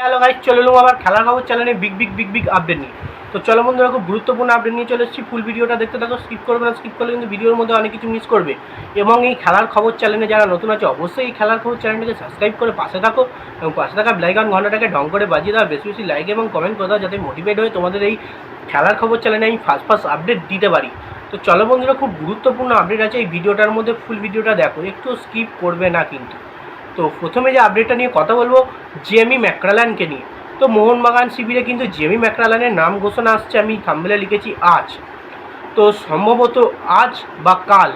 Hello guys চলে এলাম আবার খেলার খবর চ্যানেলে big big big big update নিয়ে। তো চলো বন্ধুরা, খুব গুরুত্বপূর্ণ আপডেট নিয়ে চলে এসেছি। ফুল ভিডিওটা দেখতে থাকো স্কিপ করবে না স্কিপ করলে কিন্তু ভিডিওর মধ্যে অনেক কিছু মিস করবে। এবং এই খেলার খবর চ্যানেলে যারা নতুন আছে, অবশ্যই এই খেলার খবর চ্যানেলটাকে সাবস্ক্রাইব করে পাশে থাকো এবং পাশে থাকা ব্লাইকন ঘন্টাটাকে ঢং করে বাজিয়ে দাও বেশি বেশি লাইক এবং কমেন্ট করে দাও, যাতে মোটিভেট হয়ে তোমাদের এই খেলার খবর চ্যানেলে আমি ফার্স্ট ফার্স্ট আপডেট দিতে পারি। তো চলো বন্ধুরা, খুব গুরুত্বপূর্ণ আপডেট আছে। এই ভিডিওটার মধ্যে ফুল ভিডিওটা দেখো, একটু স্কিপ করবে না কিন্তু। তো প্রথমে যে আপডেটটা নিয়ে কথা বলব জেমি ম্যাকরালানকে নিয়ে। তো মোহনবাগান শিবিরে কিন্তু জেমি ম্যাকরালানের নাম ঘোষণা আসছে, আমি থাম্বেলে লিখেছি, আজ। তো সম্ভবত আজ বা কাল,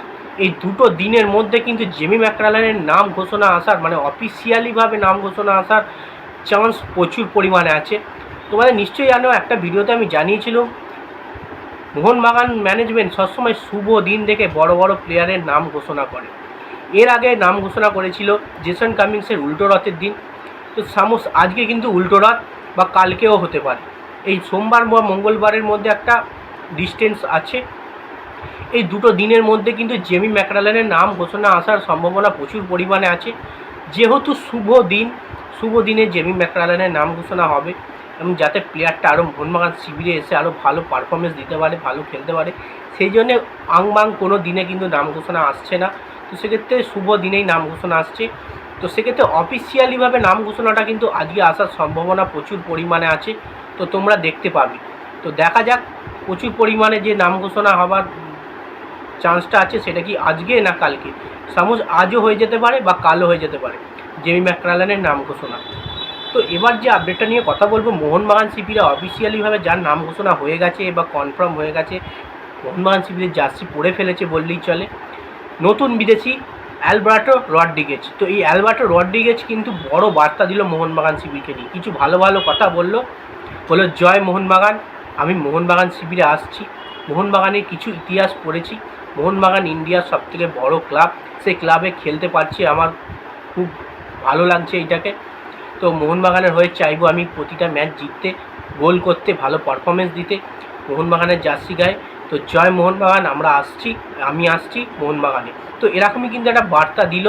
এই দুটো দিনের মধ্যে কিন্তু জেমি ম্যাকরালানের নাম ঘোষণা আসার মানে অফিসিয়ালিভাবে নাম ঘোষণা আসার চান্স প্রচুর পরিমাণে আছে। তোমাদের নিশ্চয়ই জানো, একটা ভিডিওতে আমি জানিয়েছিলাম, মোহনবাগান ম্যানেজমেন্ট সবসময় শুভ দিন দেখে বড় বড় প্লেয়ারের নাম ঘোষণা করে। এর আগে নাম ঘোষণা করেছিল জেসন কামিংসের উল্টো রথের দিন। তো সামোস, আজকে কিন্তু উল্টো রথ বা কালকেও হতে পারে। এই সোমবার বা মঙ্গলবারের মধ্যে একটা ডিস্টেন্স আছে। এই দুটো দিনের মধ্যে কিন্তু জেমি ম্যাকরালানের নাম ঘোষণা আসার সম্ভাবনা প্রচুর পরিমাণে আছে। যেহেতু শুভ দিন, শুভ দিনে জেমি ম্যাকরালানের নাম ঘোষণা হবে এবং যাতে প্লেয়ারটা আরও মোহনবাগান শিবিরে এসে আরও ভালো পারফরমেন্স দিতে পারে, ভালো খেলতে পারে, সেই জন্যে আংবাং কোনো দিনে কিন্তু নাম ঘোষণা আসছে না। তো সেক্ষেত্রে শুভ দিনেই নাম ঘোষণা আসছে। তো সেক্ষেত্রে অফিসিয়ালিভাবে নাম ঘোষণাটা কিন্তু আজকে আসার সম্ভাবনা প্রচুর পরিমাণে আছে। তো তোমরা দেখতে পাবে। তো দেখা যাক প্রচুর পরিমাণে যে নাম ঘোষণা হবার চান্সটা আছে সেটা কি আজকে না কালকে। সামোজ আজও হয়ে যেতে পারে বা কালও হয়ে যেতে পারে। জেমি ম্যাকরালানের নাম ঘোষণা। তো এবার যে আপডেটটা নিয়ে কথা বলব মোহনবাগান শিবিরে অফিসিয়ালিভাবে যার নাম ঘোষণা হয়ে গেছে বা কনফার্ম হয়ে গেছে মোহনবাগান শিবিরের জার্সি পরে ফেলেছে বললেই চলে। নতুন বিদেশি অ্যালবার্টো রড্রিগেজ। তো এই অ্যালবার্টো রড্রিগেজ কিন্তু বড় বার্তা দিল মোহনবাগান শিবিরকে নিয়ে। কিছু ভালো ভালো কথা বলল। বলল, জয় মোহনবাগান, আমি মোহনবাগান শিবিরে আসছি। মোহনবাগানের কিছু ইতিহাস পড়েছি। মোহনবাগান ইন্ডিয়ার সবথেকে বড় ক্লাব। সেই ক্লাবে খেলতে পারছি। আমার খুব ভালো লাগছে এইটাকে। তো মোহনবাগানের হয়ে চাইব আমি প্রতিটা ম্যাচ জিততে, গোল করতে, ভালো পারফরমেন্স দিতে। মোহনবাগানের জার্সি গায়ে তো জয় মোহনবাগান, আমরা আসছি, আমি আসছি মোহনবাগানে। তো এরকমই কিন্তু একটা বার্তা দিল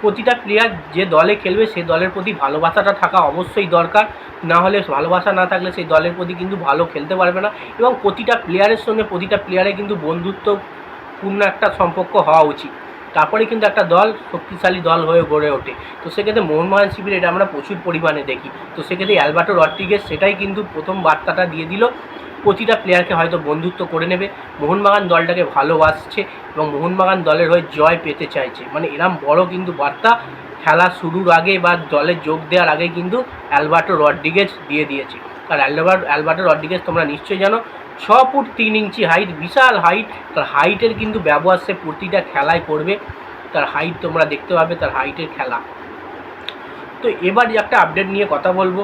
প্রতিটা প্লেয়ার যে দলে খেলবে সেই দলের প্রতি ভালোবাসাটা থাকা অবশ্যই দরকার। না হলে ভালোবাসা না থাকলে সেই দলের প্রতি কিন্তু ভালো খেলতে পারবে না। এবং প্রতিটা প্লেয়ারের সঙ্গে প্রতিটা প্লেয়ারের কিন্তু বন্ধুত্বপূর্ণ একটা সম্পর্ক হওয়া উচিত। তারপরে কিন্তু একটা দল শক্তিশালী দল হয়ে গড়ে ওঠে। তো সেক্ষেত্রে মোহনবাগান শিবির এটা আমরা প্রচুর পরিমাণে দেখি। তো সেক্ষেত্রে অ্যালবার্টো রড্রিগেজ সেটাই কিন্তু প্রথম বার্তাটা দিয়ে দিল। প্রতিটা প্লেয়ারকে হয়তো বন্ধুত্ব করে নেবে। মোহনবাগান দলটাকে ভালোবাসছে এবং মোহনবাগান দলের হয়ে জয় পেতে চাইছে। মানে এরম বড় কিন্তু বার্তা খেলা শুরুর আগে বা দলে যোগ দেওয়ার আগে কিন্তু অ্যালবার্টো রড্রিগেজ দিয়ে দিয়েছে। আর অ্যালবার্ট অ্যালবার্টো রড্রিগেজ তোমরা নিশ্চয়ই জানো, ছ ফুট তিন ইঞ্চি হাইট বিশাল হাইট তার হাইটের কিন্তু ব্যবহার সে প্রতিটা খেলায় করবে। তার হাইট তোমরা দেখতে পাবে, তার হাইটের খেলা। তো এবার একটা আপডেট নিয়ে কথা বলব।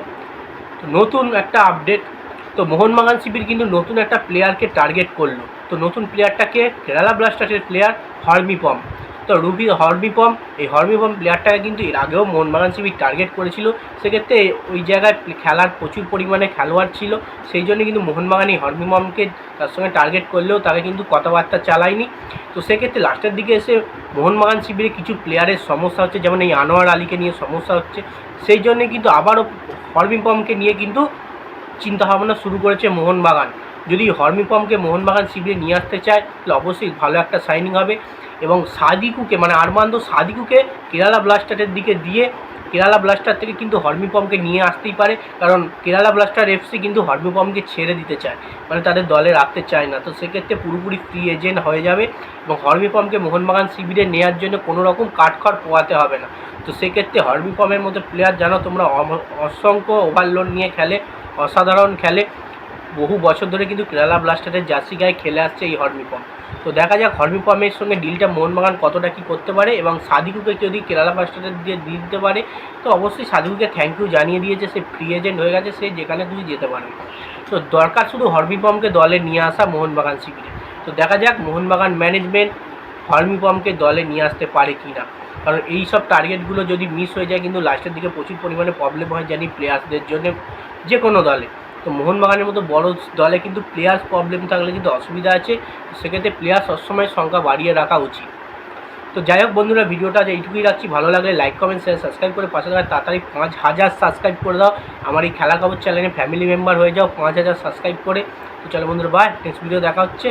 নতুন একটা আপডেট তো মোহনবাগান শিবির কিন্তু নতুন একটা প্লেয়ারকে টার্গেট করল। তো নতুন প্লেয়ারটাকে কেরালা ব্লাস্টার্সের প্লেয়ার হরমিপম তো রুবি হরমিপম এই হরমিপম প্লেয়ারটাকে কিন্তু এর আগেও মোহনবাগান শিবির টার্গেট করেছিল। সেক্ষেত্রে ওই জায়গায় খেলার প্রচুর পরিমাণে খেলোয়াড় ছিল। সেই জন্য কিন্তু মোহনবাগান এই হরমিপমকে তার সঙ্গে টার্গেট করলেও তাকে কিন্তু কথাবার্তা চালায়নি। তো সেক্ষেত্রে লাস্টের দিকে এসে মোহনবাগান শিবিরে কিছু প্লেয়ারের সমস্যা হচ্ছে। যেমন এই আনোয়ার আলীকে নিয়ে সমস্যা হচ্ছে। সেই জন্যে কিন্তু আবারও হরমিপমকে নিয়ে কিন্তু চিন্তাভাবনা শুরু করেছে মোহনবাগান। যদি হরমিপমকে মোহনবাগান শিবিরে নিয়ে আসতে চায়, তাহলে অবশ্যই ভালো একটা সাইনিং হবে এবং সাদিকুকে মানে আরমান্দ সাদিকুকে কেরালা ব্লাস্টারের দিকে দিয়ে কেরালা ব্লাস্টার থেকে কিন্তু হরমিপমকে নিয়ে আসতেই পারে। কারণ কেরালা ব্লাস্টার এফসি কিন্তু হরমিপমকে ছেড়ে দিতে চায় মানে তাদের দলে রাখতে চায় না। তো সেক্ষেত্রে পুরোপুরি ফ্রি এজেন্ট হয়ে যাবে এবং হরমিপমকে মোহনবাগান শিবিরে নেওয়ার জন্য কোনো রকম কাঠখড় পোয়াতে হবে না। তো সেক্ষেত্রে হরমিপমের মতো প্লেয়ার জানো তোমরা অসংখ্য ওভারলোড নিয়ে খেলে। অসাধারণ খেলে। বহু বছর ধরে কিন্তু কেরালা ব্লাস্টারের জার্সি গায়ে খেলে আসছে এই হরমিপম তো দেখা যাক হরমিপমের সঙ্গে ডিলটা মোহনবাগান কতটা কী করতে পারে এবং সাদিকুকে যদি কেরালা ব্লাস্টারের দিয়ে দিতে পারে, তো অবশ্যই সাদিকুকে থ্যাংক ইউ জানিয়ে দিয়েছে। সে ফ্রি এজেন্ট হয়ে গেছে, সে যেখানে খুশি যেতে পারবে। তো দরকার শুধু হরমিপমকে দলে নিয়ে আসা মোহনবাগান শিবিরে। তো দেখা যাক মোহনবাগান ম্যানেজমেন্ট হরমিপমকে দলে নিয়ে আসতে পারে কি না কারণ এই সব টার্গেটগুলো যদি মিস হয়ে যায়, কিন্তু লাস্টের দিকে প্রচুর পরিমাণে প্রবলেম হয় জানি প্লেয়ার্সদের জন্য যে কোনো দলে। তো মোহনবাগানের মতো বড় দলে কিন্তু প্লেয়ার্স প্রবলেম থাকলে কিন্তু অসুবিধা আছে। সেক্ষেত্রে প্লেয়ার সবসময় সংখ্যা বাড়িয়ে রাখা উচিত। তো যাই হোক বন্ধুরা, ভিডিওটা এইটুকুই রাখছি। ভালো লাগলে লাইক কমেন্ট শেয়ার সাবস্ক্রাইব করে পাশে থাকা তাড়াতাড়ি পাঁচ হাজার সাবস্ক্রাইব করে দাও। আমার এই খেলা খবর চ্যানেলে ফ্যামিলি মেম্বার হয়ে যাও, পাঁচ হাজার সাবস্ক্রাইব করে। তো চলো বন্ধুরা বাই নেক্সট ভিডিও দেখা হচ্ছে।